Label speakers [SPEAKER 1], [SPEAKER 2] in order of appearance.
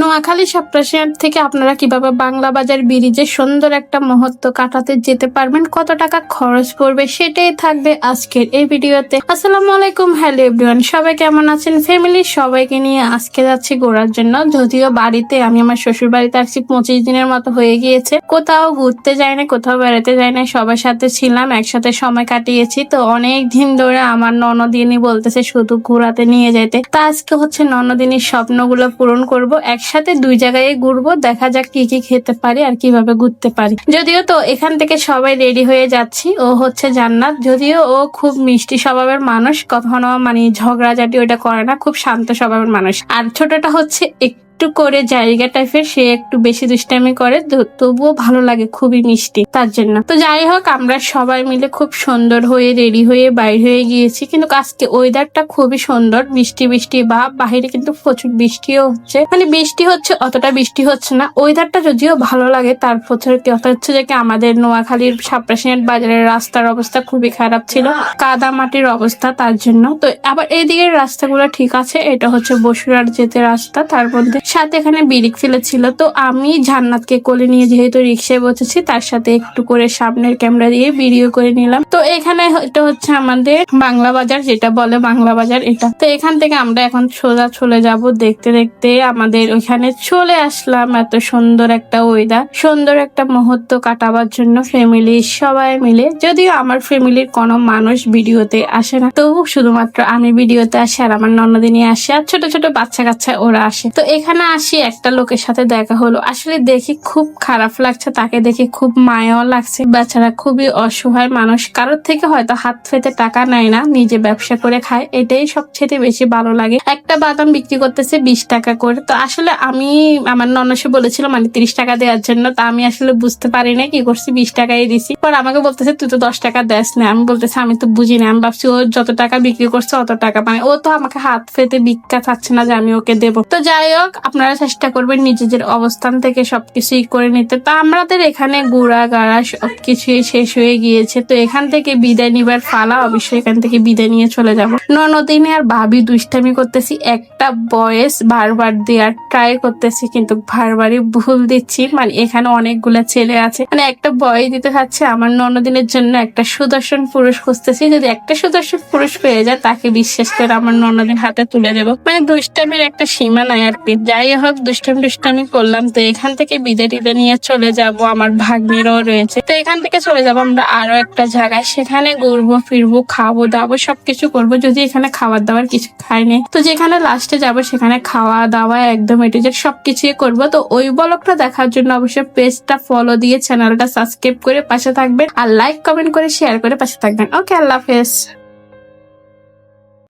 [SPEAKER 1] নোয়াখালী সপ্তাহের থেকে আপনারা কীভাবে বাংলা বাজার ব্রিজে সুন্দর একটা মুহূর্ত কাটাতে যেতে পারবেন, কত টাকা খরচ পড়বে সেটাই থাকবে আজকের এই ভিডিওতে। আসসালামু আলাইকুম, হ্যালো এভরিওয়ান, সবাই কেমন আছেন? ফ্যামিলির সবাইকে নিয়ে আজকে যাচ্ছি ঘোরার জন্য। যদিও বাড়িতে আমি আমার শ্বশুর বাড়িতে আসছি পঁচিশ দিনের মতো হয়ে গিয়েছে। কোথাও ঘুরতে যাই না কোথাও বেড়াতে যাই না সবার সাথে ছিলাম, একসাথে সময় কাটিয়েছি। তো অনেক দিন ধরে আমার ননদিনী বলতেছে, শুধু ঘোরাতে নিয়ে যেতে তা আজকে হচ্ছে ননদিনীর স্বপ্নগুলো পূরণ করব একসাথে দুই জায়গায় ঘুরবো, দেখা যাক কি কি খেতে পারি আর কীভাবে ঘুরতে পারি। যদিও তো এখান থেকে সবাই রেডি হয়ে যাচ্ছি, ও হচ্ছে জান্নাত। যদিও ও খুব মিষ্টি স্বভাবের মানুষ, কখনো মানে ঝগড়াঝাটি ওটা করে না, খুব শান্ত স্বভাবের মানুষ। আর ছোটটা হচ্ছে একটু করে জায়গা টাইপের সে একটু বেশি দুষ্টামি করে তবুও ভালো লাগে, খুবই মিষ্টি তার জন্য। তো যাই হোক, আমরা সবাই মিলে খুব সুন্দর হয়ে রেডি হয়ে বাইর হয়ে গিয়েছি, কিন্তু আজকে ওয়েদারটা খুবই সুন্দর বৃষ্টি বৃষ্টি বা বাহিরে কিন্তু প্রচুর বৃষ্টিও হচ্ছে। মানে বৃষ্টি হচ্ছে, অতটা বৃষ্টি হচ্ছে না ওয়েদারটা যদিও ভালো লাগে, তার প্রচুর কথা হচ্ছে যে কি আমাদের নোয়াখালীর সাপ্রাসিনেট বাজারের রাস্তার অবস্থা খুবই খারাপ ছিল, কাদা মাটির অবস্থা তার জন্য। তো আবার এইদিকের রাস্তাগুলো ঠিক আছে, এটা হচ্ছে বসুরার যেতে রাস্তা, তার মধ্যে সাথে এখানে বিরিক ফেলেছিল তো আমি জান্নাতকে কোলে নিয়ে যেহেতু রিক্সায় বসেছি, তার সাথে একটু করে সামনের ক্যামেরা দিয়ে ভিডিও করে নিলাম। তো এখানে এটা হচ্ছে আমাদের বাংলা বাজার, যেটা বলে বাংলা বাজার এটা। তো এখান থেকে আমরা এখন সোজা চলে যাব। দেখতে দেখতে আমাদের ওইখানে চলে আসলাম। এত সুন্দর একটা ওয়েদার সুন্দর একটা মুহূর্ত কাটাবার জন্য ফ্যামিলি সবাই মিলে। যদিও আমার ফ্যামিলির কোনো মানুষ ভিডিওতে আসে না, তবু শুধুমাত্র আমি ভিডিওতে আসি আর আমার ননদিনী আসে আর ছোট ছোট বাচ্চা কাচ্চা ওরা আসে। তো এখানে আসি, একটা লোকের সাথে দেখা হলো। আসলে দেখি খুব খারাপ লাগছে, তাকে দেখে খুব মায়াও লাগছে। বেচারা খুবই অসহায় মানুষ, কারোর থেকে হয়তো হাত ফেতে টাকা নেয় না, নিজে ব্যবসা করে খায়, এটাই সবচেয়ে বেশি ভালো লাগে। একটা বাদাম বিক্রি করতেছে বিশ টাকা করে। তো আসলে আমি, আমার ননসে বলেছিল মানে তিরিশ টাকা দেওয়ার জন্য। তা আমি আসলে বুঝতে পারি না কি করছি, বিশ টাকাই দিছি। পর আমাকে বলতেছে, তুই তো দশ টাকা দেস না। আমি বলতেছি, আমি তো বুঝি না। আমি ভাবছি ও যত টাকা বিক্রি করছে, অত টাকা। মানে ও তো আমাকে হাত ফেতে ভিক্ষা চাচ্ছে না যে আমি ওকে দেবো। তো যাই হোক আপনারা চেষ্টা করবেন নিজেদের অবস্থান থেকে সবকিছুই করে নিতে। তো আমাদের এখানে গুড়া গাড়া সবকিছুই শেষ হয়ে গিয়েছে। তো এখান থেকে বিদায় নিবার ফালা অবশ্যই এখান থেকে বিদায় নিয়ে চলে যাব। ননদিনে আর ভাবি দুষ্টামি করতেছি। একটা বয়েস বারবার দেওয়ার ট্রাই করতেছি, কিন্তু বারবারই ভুল দিচ্ছি। মানে এখানে অনেকগুলা ছেলে আছে। মানে একটা বয় দিতে চাচ্ছে, আমার ননদিনের জন্য একটা সুদর্শন পুরুষ খুঁজতেছি। যদি একটা সুদর্শন পুরুষ পেয়ে যায়, তাকে বিশ্বাস করে আমার ননদিন হাতে তুলে দেবো। মানে দুষ্টামির একটা সীমা নাই আর কি যাই হোক, দুষ্টামি দুষ্টামি করলাম। তো এখান থেকে বিদে টিদে নিয়ে চলে যাব। আমার ভাগ্নিরও রয়েছে। তো এখান থেকে চলে যাব আমরা আরও একটা জায়গায়। সেখানে ঘুরবো, ফিরবো, খাব দাবো, সবকিছু করব। যদি এখানে খাবার দাবার কিছু খাইনি তো যেখানে লাস্টে যাব সেখানে খাওয়া দাওয়া একদম এটি যে সবকিছুই করব। তো ওই ব্লগটা দেখার জন্য অবশ্যই পেজটা ফলো দিয়ে চ্যানেলটা সাবস্ক্রাইব করে পাশে থাকবেন। আর লাইক কমেন্ট করে শেয়ার করে পাশে থাকবেন। ওকে আল্লাহ হাফেজ।